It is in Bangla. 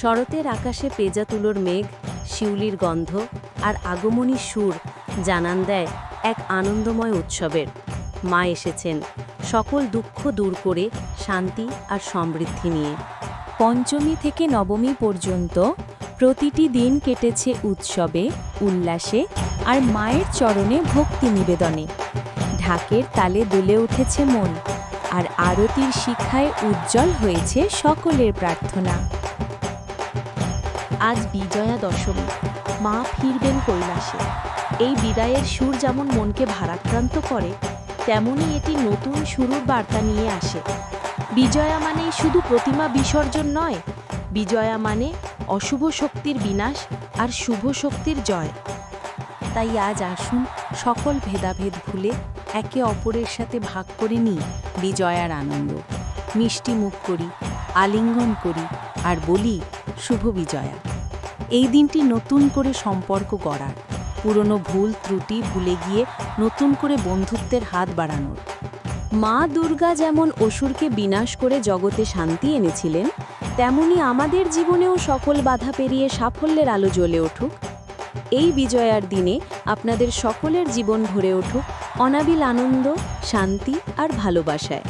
শরতের আকাশে পেজা তুলোর মেঘ, শিউলির গন্ধ আর আগমনী সুর জানান দেয় এক আনন্দময় উৎসবের। মা এসেছেন সকল দুঃখ দূর করে শান্তি আর সমৃদ্ধি নিয়ে। পঞ্চমী থেকে নবমী পর্যন্ত প্রতিটি দিন কেটেছে উৎসবে, উল্লাসে আর মায়ের চরণে ভক্তি নিবেদনে। ঢাকের তালে দুলে উঠেছে মন আর আরতির শিখায় উজ্জ্বল হয়েছে সকলের প্রার্থনা। আজ বিজয়া দশমী। মা ফিরবেন কৈলাসে। এই বিদায়ের সুর যেমন মনকে ভারাক্রান্ত করে, তেমনি এটি নতুন শুরুর বার্তা নিয়ে আসে। বিজয়া মানে শুধু প্রতিমা বিসর্জন নয়, বিজয়া মানে অশুভ শক্তির বিনাশ আর শুভ শক্তির জয়। তাই আজ আসুন সকল ভেদাভেদ ভুলে একে অপরের সাথে ভাগ করে নিই বিজয়ার আনন্দ। মিষ্টি মুখ করি, আলিঙ্গন করি আর বলি শুভ বিজয়া। এই দিনটি নতুন করে সম্পর্ক গড়ার। পুরনো ভুল ত্রুটি ভুলে গিয়ে নতুন করে বন্ধুত্বের হাত বাড়ানোর। মা দুর্গা যেমন অসুরকে বিনাশ করে জগতে শান্তি এনেছিলেন, তেমনি আমাদের জীবনেও সকল বাধা পেরিয়ে সাফল্যের আলো জ্বলে উঠুক। এই বিজয়ার দিনে আপনাদের সকলের জীবন ভরে উঠুক অনাবিল আনন্দ, শান্তি আর ভালোবাসায়।